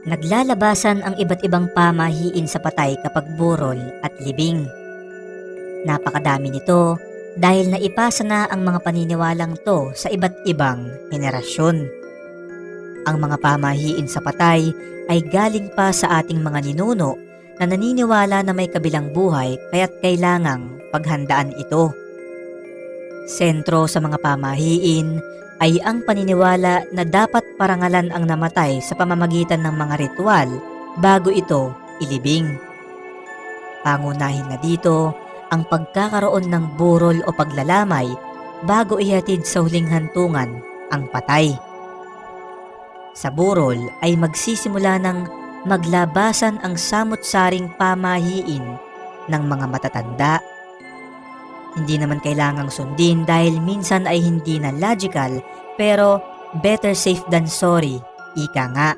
Naglalabasan ang iba't ibang pamahiin sa patay kapag burol at libing. Napakadami nito dahil naipasa na ang mga paniniwalang to sa iba't ibang henerasyon. Ang mga pamahiin sa patay ay galing pa sa ating mga ninuno na naniniwala na may kabilang buhay kaya't kailangang paghandaan ito. Sentro sa mga pamahiin ay ang paniniwala na dapat parangalan ang namatay sa pamamagitan ng mga ritual bago ito ilibing. Pangunahin na dito ang pagkakaroon ng burol o paglalamay bago ihatid sa huling hantungan ang patay. Sa burol ay magsisimula ng maglabasan ang samot-saring pamahiin ng mga matatanda hindi naman kailangang sundin dahil minsan ay hindi na logical pero better safe than sorry, ika nga.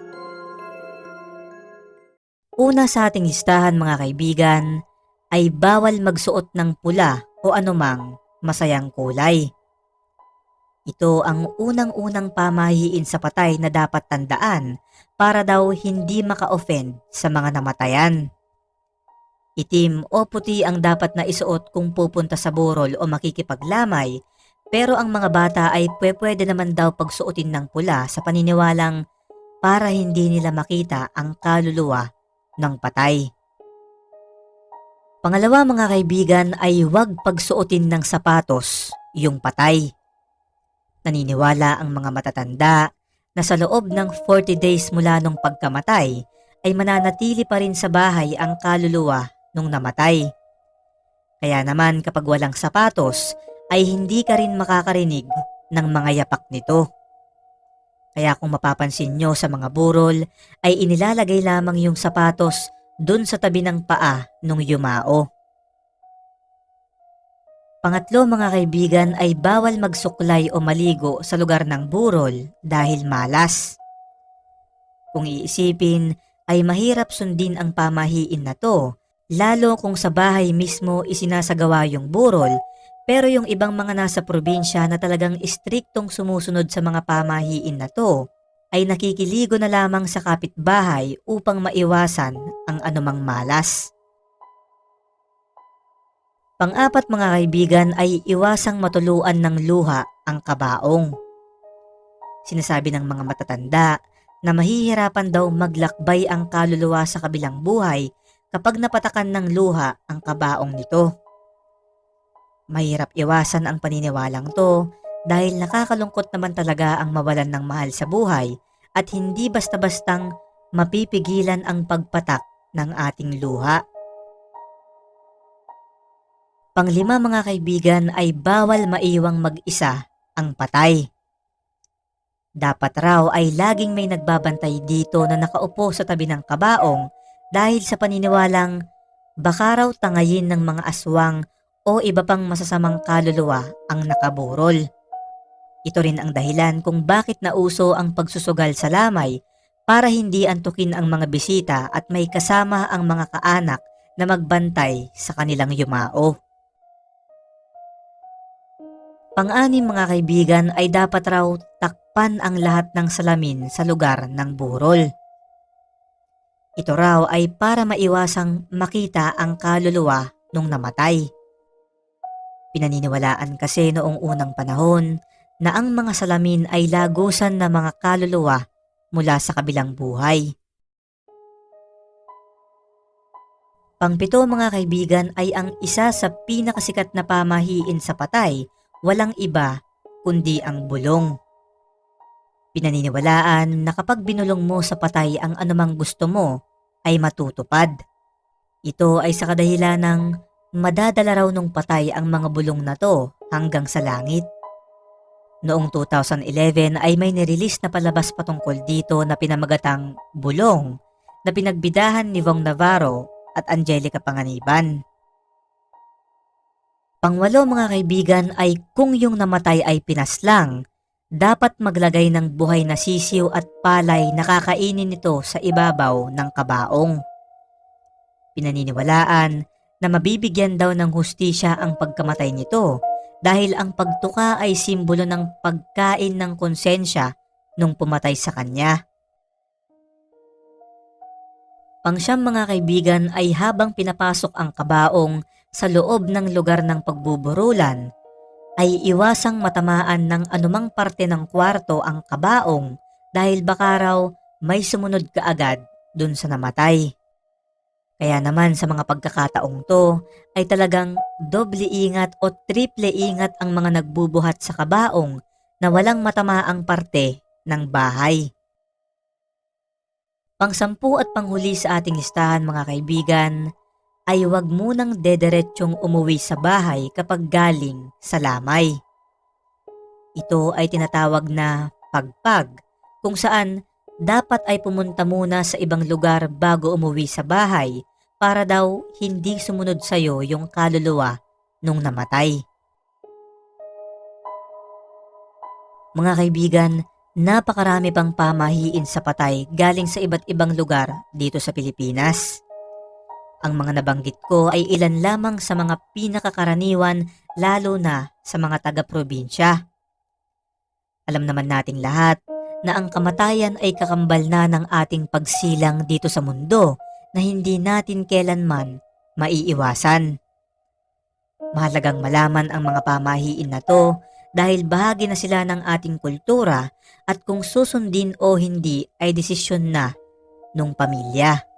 Una sa ating listahan mga kaibigan ay bawal magsuot ng pula o anumang masayang kulay. Ito ang unang-unang pamahiin sa patay na dapat tandaan para daw hindi maka-offend sa mga namatayan. Itim o puti ang dapat na isuot kung pupunta sa burol o makikipaglamay, pero ang mga bata ay pwede naman daw pagsuotin ng pula sa paniniwalang para hindi nila makita ang kaluluwa ng patay. Pangalawa mga kaibigan ay huwag pagsuotin ng sapatos yung patay. Naniniwala ang mga matatanda na sa loob ng 40 days mula nung pagkamatay ay mananatili pa rin sa bahay ang kaluluwa nung namatay. Kaya naman kapag walang sapatos ay hindi ka rin makakarinig ng mga yapak nito. Kaya kung mapapansin nyo sa mga burol ay inilalagay lamang yung sapatos dun sa tabi ng paa nung yumao. Pangatlo mga kaibigan ay bawal magsuklay o maligo sa lugar ng burol dahil malas. Kung iisipin ay mahirap sundin ang pamahiin na to lalo kung sa bahay mismo isinasagawa yung burol pero yung ibang mga nasa probinsya na talagang istriktong sumusunod sa mga pamahiin na to ay nakikiligo na lamang sa kapitbahay upang maiwasan ang anumang malas. Pang-apat mga kaibigan ay iwasang matuluan ng luha ang kabaong. Sinasabi ng mga matatanda na mahihirapan daw maglakbay ang kaluluwa sa kabilang buhay kapag napatakan ng luha ang kabaong nito. Mahirap iwasan ang paniniwalang to dahil nakakalungkot naman talaga ang mawalan ng mahal sa buhay at hindi basta-bastang mapipigilan ang pagpatak ng ating luha. Panglima mga kaibigan ay bawal maiwang mag-isa ang patay. Dapat raw ay laging may nagbabantay dito na nakaupo sa tabi ng kabaong dahil sa paniniwalang baka raw tangayin ng mga aswang o iba pang masasamang kaluluwa ang nakaburol. Ito rin ang dahilan kung bakit nauso ang pagsusugal sa lamay para hindi antukin ang mga bisita at may kasama ang mga kaanak na magbantay sa kanilang yumao. Pang-anim mga kaibigan ay dapat raw takpan ang lahat ng salamin sa lugar ng burol. Ito raw ay para maiwasang makita ang kaluluwa nung namatay. Pinaniniwalaan kasi noong unang panahon na ang mga salamin ay lagusan na mga kaluluwa mula sa kabilang buhay. Pangpito mga kaibigan ay ang isa sa pinakasikat na pamahiin sa patay walang iba kundi ang bulong. Pinaniniwalaan na kapag binulong mo sa patay ang anumang gusto mo ay matutupad. Ito ay sa kadahilan ng madadala raw nung patay ang mga bulong na to hanggang sa langit. Noong 2011 ay may nirelease na palabas patungkol dito na pinamagatang Bulong na pinagbidahan ni Vong Navarro at Angelica Panganiban. Pangwalo mga kaibigan ay kung yung namatay ay pinaslang, dapat maglagay ng buhay na sisiw at palay na kakainin nito sa ibabaw ng kabaong. Pinaniniwalaan na mabibigyan daw ng hustisya ang pagkamatay nito dahil ang pagtuka ay simbolo ng pagkain ng konsensya nung pumatay sa kanya. Pangsyam mga kaibigan ay habang pinapasok ang kabaong sa loob ng lugar ng pagbuburulan, ay iwasang matamaan ng anumang parte ng kwarto ang kabaong dahil baka raw may sumunod kaagad dun sa namatay. Kaya naman sa mga pagkakataong to ay talagang doble ingat o triple ingat ang mga nagbubuhat sa kabaong na walang matamaang parte ng bahay. Pangsampu at panghuli sa ating listahan mga kaibigan ay huwag munang dederetsyong umuwi sa bahay kapag galing sa lamay. Ito ay tinatawag na pagpag kung saan dapat ay pumunta muna sa ibang lugar bago umuwi sa bahay para daw hindi sumunod sa'yo yung kaluluwa nung namatay. Mga kaibigan, napakarami pang pamahiin sa patay galing sa iba't ibang lugar dito sa Pilipinas. Ang mga nabanggit ko ay ilan lamang sa mga pinakakaraniwan lalo na sa mga taga-probinsya. Alam naman nating lahat na ang kamatayan ay kakambal na ng ating pagsilang dito sa mundo na hindi natin kailanman maiiwasan. Mahalagang malaman ang mga pamahiin na to dahil bahagi na sila ng ating kultura at kung susundin o hindi ay desisyon na nung pamilya.